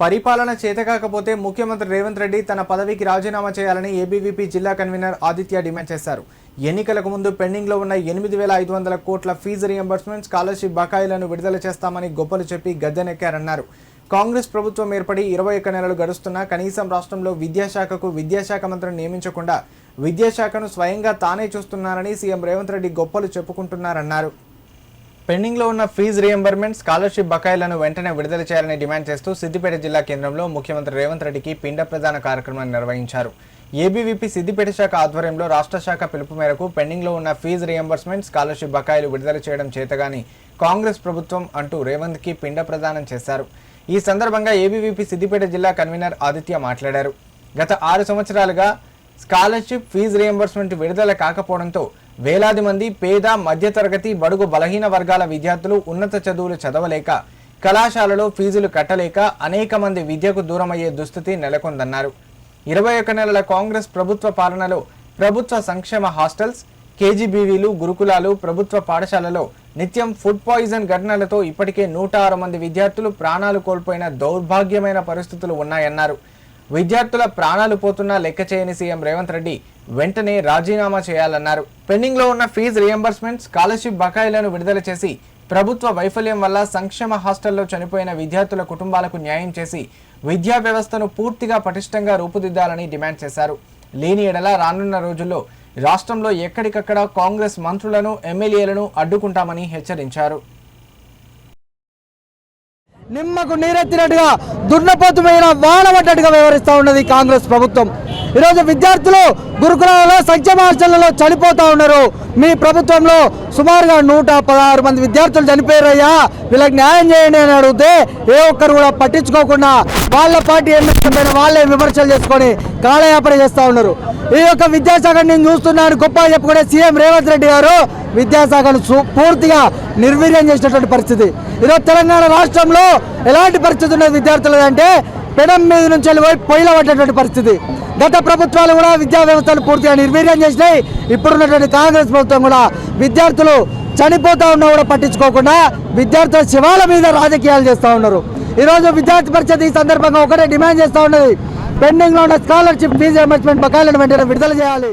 పరిపాలన చేతకాకపోతే ముఖ్యమంత్రి రేవంత్ రెడ్డి తన పదవికి రాజీనామా చేయాలని ఏబీవీపీ జిల్లా కన్వీనర్ ఆదిత్య డిమాండ్ చేశారు. ఎన్నికలకు ముందు పెండింగ్లో ఉన్న ఎనిమిది వేల ఐదు వందల కోట్ల ఫీజు రియంబర్స్మెంట్ స్కాలర్షిప్ బకాయిలను విడుదల చేస్తామని గొప్పలు చెప్పి గద్దెనెక్కారన్నారు. కాంగ్రెస్ ప్రభుత్వం ఏర్పడి ఇరవై ఒక్క నెలలు గడుస్తున్నా కనీసం రాష్ట్రంలో విద్యాశాఖకు విద్యాశాఖ మంత్రిని నియమించకుండా విద్యాశాఖను స్వయంగా తానే చూస్తున్నారని సీఎం రేవంత్ రెడ్డి గొప్పలు చెప్పుకుంటున్నారన్నారు. పెండింగ్లో ఉన్న ఫీజు రియంబర్మెంట్ స్కాలర్షిప్ బకాయిలను వెంటనే విడుదల చేయాలని డిమాండ్ చేస్తూ సిద్దిపేట జిల్లా కేంద్రంలో ముఖ్యమంత్రి రేవంత్ రెడ్డికి పిండ ప్రదాన కార్యక్రమాన్ని నిర్వహించారు. ఏబీవీపీ సిద్దిపేట శాఖ ఆధ్వర్యంలో రాష్ట్ర శాఖ పిలుపు మేరకు పెండింగ్లో ఉన్న ఫీజు రియంబర్స్మెంట్ స్కాలర్షిప్ బకాయిలు విడుదల చేయడం చేతగాని కాంగ్రెస్ ప్రభుత్వం అంటూ రేవంత్కి పిండ ప్రదానం చేశారు. ఈ సందర్భంగా ఏబీవీపీ సిద్దిపేట జిల్లా కన్వీనర్ ఆదిత్య మాట్లాడారు. గత ఆరు సంవత్సరాలుగా స్కాలర్షిప్ ఫీజు రియంబర్స్మెంట్ విడుదల కాకపోవడంతో వేలాది మంది పేద మధ్యతరగతి బడుగు బలహీన వర్గాల విద్యార్థులు ఉన్నత చదువులు చదవలేక కళాశాలలో ఫీజులు కట్టలేక అనేక మంది విద్యకు దూరమయ్యే దుస్థితి నెలకొందన్నారు. ఇరవై ఒక్క నెలల కాంగ్రెస్ ప్రభుత్వ పాలనలో ప్రభుత్వ సంక్షేమ హాస్టల్స్ కేజీబీవీలు గురుకులాలు ప్రభుత్వ పాఠశాలలో నిత్యం ఫుడ్ పాయిజన్ ఘటనలతో ఇప్పటికే నూట ఆరు మంది విద్యార్థులు ప్రాణాలు కోల్పోయిన దౌర్భాగ్యమైన పరిస్థితులు ఉన్నాయన్నారు. విద్యార్థుల ప్రాణాలు పోతున్నా లెక్క చేయని సీఎం రేవంత్ రెడ్డి వెంటనే రాజీనామా చేయాలన్నారు. పెండింగ్లో ఉన్న ఫీజు రియంబర్స్మెంట్ స్కాలర్షిప్ బకాయిలను విడుదల చేసి ప్రభుత్వ వైఫల్యం వల్ల సంక్షేమ హాస్టల్లో చనిపోయిన విద్యార్థుల కుటుంబాలకు న్యాయం చేసి విద్యా వ్యవస్థను పూర్తిగా పటిష్టంగా రూపుదిద్దాలని డిమాండ్ చేశారు. లేని ఎడల రానున్న రోజుల్లో రాష్ట్రంలో ఎక్కడికక్కడ కాంగ్రెస్ మంత్రులను ఎమ్మెల్యేలను అడ్డుకుంటామని హెచ్చరించారు. నిమ్మకు నీరెత్తినట్టుగా దున్నపోతుమైన వానబడ్డట్టుగా వ్యవహరిస్తూ ఉన్నది కాంగ్రెస్ ప్రభుత్వం. ఈరోజు విద్యార్థులు గురుకులాలలో సంక్షేమ హాస్టళ్ళలో చనిపోతూ ఉన్నారు. మీ ప్రభుత్వంలో సుమారుగా నూట పదహారు మంది విద్యార్థులు చనిపోయారయ్యా. వీళ్ళకి న్యాయం చేయండి అని అడిగితే ఏ ఒక్కరు కూడా పట్టించుకోకుండా వాళ్ళ పార్టీ ఎమ్మెల్యే వాళ్ళే విమర్శలు చేసుకొని కాలయాపన చేస్తూ ఉన్నారు. ఈ యొక్క విద్యాశాఖ నేను చూస్తున్నాను గొప్ప చెప్పుకునే సీఎం రేవంత్ రెడ్డి గారు విద్యాశాఖను పూర్తిగా నిర్వీర్యం చేసినటువంటి పరిస్థితి. ఈరోజు తెలంగాణ రాష్ట్రంలో ఎలాంటి పరిస్థితి ఉన్నది విద్యార్థులు అంటే పెనం మీద నుంచి వెళ్ళిపోయి పొయ్యిలో పడ్డటువంటి పరిస్థితి. గత ప్రభుత్వాలు కూడా విద్యా వ్యవస్థను పూర్తిగా నిర్వీర్యం చేసినాయి. ఇప్పుడున్నటువంటి కాంగ్రెస్ ప్రభుత్వం కూడా విద్యార్థులు చనిపోతా ఉన్నా కూడా పట్టించుకోకుండా విద్యార్థుల శివాల మీద రాజకీయాలు చేస్తూ ఉన్నారు. ఈరోజు విద్యార్థి పరిషత్ ఈ సందర్భంగా ఒకటే డిమాండ్ చేస్తూ ఉన్నది. పెండింగ్లో ఉన్న స్కాలర్షిప్ ఫీజు రియంబర్స్మెంట్ బకాయిలను వెంటనే విడుదల చేయాలి.